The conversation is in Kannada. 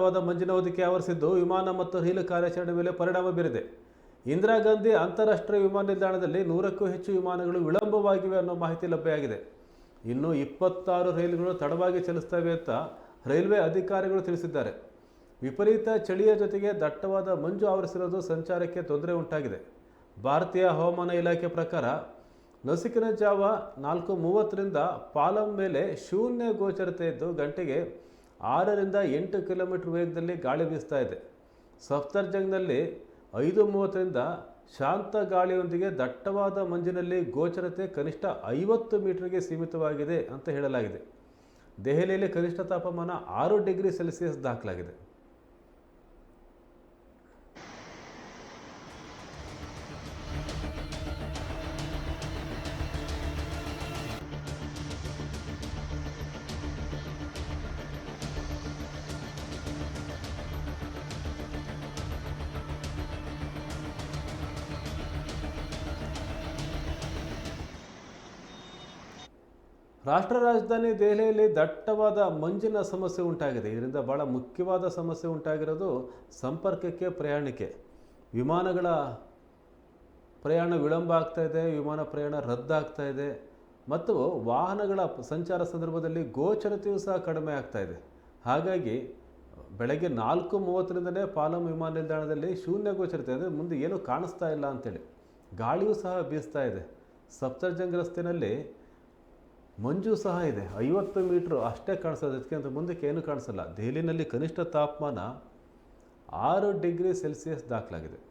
ವಾದ ಮಂಜಿನ ಹೊದಿಕೆ ಆವರಿಸಿದ್ದು ವಿಮಾನ ಮತ್ತು ರೈಲು ಕಾರ್ಯಾಚರಣೆ ಮೇಲೆ ಪರಿಣಾಮ ಬೀರಿದೆ. ಇಂದಿರಾ ಗಾಂಧಿ ಅಂತಾರಾಷ್ಟ್ರೀಯ ವಿಮಾನ ನಿಲ್ದಾಣದಲ್ಲಿ ನೂರಕ್ಕೂ ಹೆಚ್ಚು ವಿಮಾನಗಳು ವಿಳಂಬವಾಗಿವೆ ಅನ್ನೋ ಮಾಹಿತಿ ಲಭ್ಯವಾಗಿದೆ. ಇನ್ನು ಇಪ್ಪತ್ತಾರು ರೈಲುಗಳು ತಡವಾಗಿ ಚಲಿಸ್ತವೆ ಅಂತ ರೈಲ್ವೆ ಅಧಿಕಾರಿಗಳು ತಿಳಿಸಿದ್ದಾರೆ. ವಿಪರೀತ ಚಳಿಯ ಜೊತೆಗೆ ದಟ್ಟವಾದ ಮಂಜು ಆವರಿಸಿರೋದು ಸಂಚಾರಕ್ಕೆ ತೊಂದರೆ ಉಂಟಾಗಿದೆ. ಭಾರತೀಯ ಹವಾಮಾನ ಇಲಾಖೆ ಪ್ರಕಾರ ನಸುಕಿನ ಜಾವ ನಾಲ್ಕು ಮೂವತ್ತರಿಂದ ಪಾಲಂ ಮೇಲೆ ಶೂನ್ಯ ಗೋಚರತೆ ಇದ್ದು ಗಂಟೆಗೆ ಆರರಿಂದ ಎಂಟು ಕಿಲೋಮೀಟರ್ ವೇಗದಲ್ಲಿ ಗಾಳಿ ಬೀಸ್ತಾ ಇದೆ. ಸಫ್ತರ್ಜಂಗ್ನಲ್ಲಿ ಐದು ಮೂವತ್ತರಿಂದ ಶಾಂತ ಗಾಳಿಯೊಂದಿಗೆ ದಟ್ಟವಾದ ಮಂಜಿನಲ್ಲಿ ಗೋಚರತೆ ಕನಿಷ್ಠ ಐವತ್ತು ಮೀಟರ್ಗೆ ಸೀಮಿತವಾಗಿದೆ ಅಂತ ಹೇಳಲಾಗಿದೆ. ದೆಹಲಿಯಲ್ಲಿ ಕನಿಷ್ಠ ತಾಪಮಾನ ಆರು ಡಿಗ್ರಿ ಸೆಲ್ಸಿಯಸ್ ದಾಖಲಾಗಿದೆ. ರಾಷ್ಟ್ರ ರಾಜಧಾನಿ ದೆಹಲಿಯಲ್ಲಿ ದಟ್ಟವಾದ ಮಂಜಿನ ಸಮಸ್ಯೆ ಉಂಟಾಗಿದೆ. ಇದರಿಂದ ಭಾಳ ಮುಖ್ಯವಾದ ಸಮಸ್ಯೆ ಉಂಟಾಗಿರೋದು ಸಂಪರ್ಕಕ್ಕೆ ಪ್ರಯಾಣಕ್ಕೆ ವಿಮಾನಗಳ ಪ್ರಯಾಣ ವಿಳಂಬ ಆಗ್ತಾ ಇದೆ, ವಿಮಾನ ಪ್ರಯಾಣ ರದ್ದಾಗ್ತಾ ಇದೆ, ಮತ್ತು ವಾಹನಗಳ ಸಂಚಾರ ಸಂದರ್ಭದಲ್ಲಿ ಗೋಚರತೆಯೂ ಸಹ ಕಡಿಮೆ ಆಗ್ತಾ ಇದೆ. ಹಾಗಾಗಿ ಬೆಳಗ್ಗೆ ನಾಲ್ಕು ಮೂವತ್ತರಿಂದಲೇ ಪಾಲಂ ವಿಮಾನ ನಿಲ್ದಾಣದಲ್ಲಿ ಶೂನ್ಯ ಗೋಚರತೆ, ಅಂದರೆ ಮುಂದೆ ಏನೂ ಕಾಣಿಸ್ತಾ ಇಲ್ಲ ಅಂತೇಳಿ. ಗಾಳಿಯೂ ಸಹ ಬೀಸ್ತಾ ಇದೆ. ಸಫ್ತರ್ಜಂಗ್ ರಸ್ತೆಯಲ್ಲಿ ಮಂಜು ಸಹ ಇದೆ. ಐವತ್ತು ಮೀಟ್ರ್ ಅಷ್ಟೇ ಕಾಣಿಸೋದು. ಅದಕ್ಕಿಂತ ಮುಂದಕ್ಕೆ ಏನು ಕಾಣಿಸಲ್ಲ. ದೆಹಲಿನಲ್ಲಿ ಕನಿಷ್ಠ ತಾಪಮಾನ ಆರು ಡಿಗ್ರಿ ಸೆಲ್ಸಿಯಸ್ ದಾಖಲಾಗಿದೆ.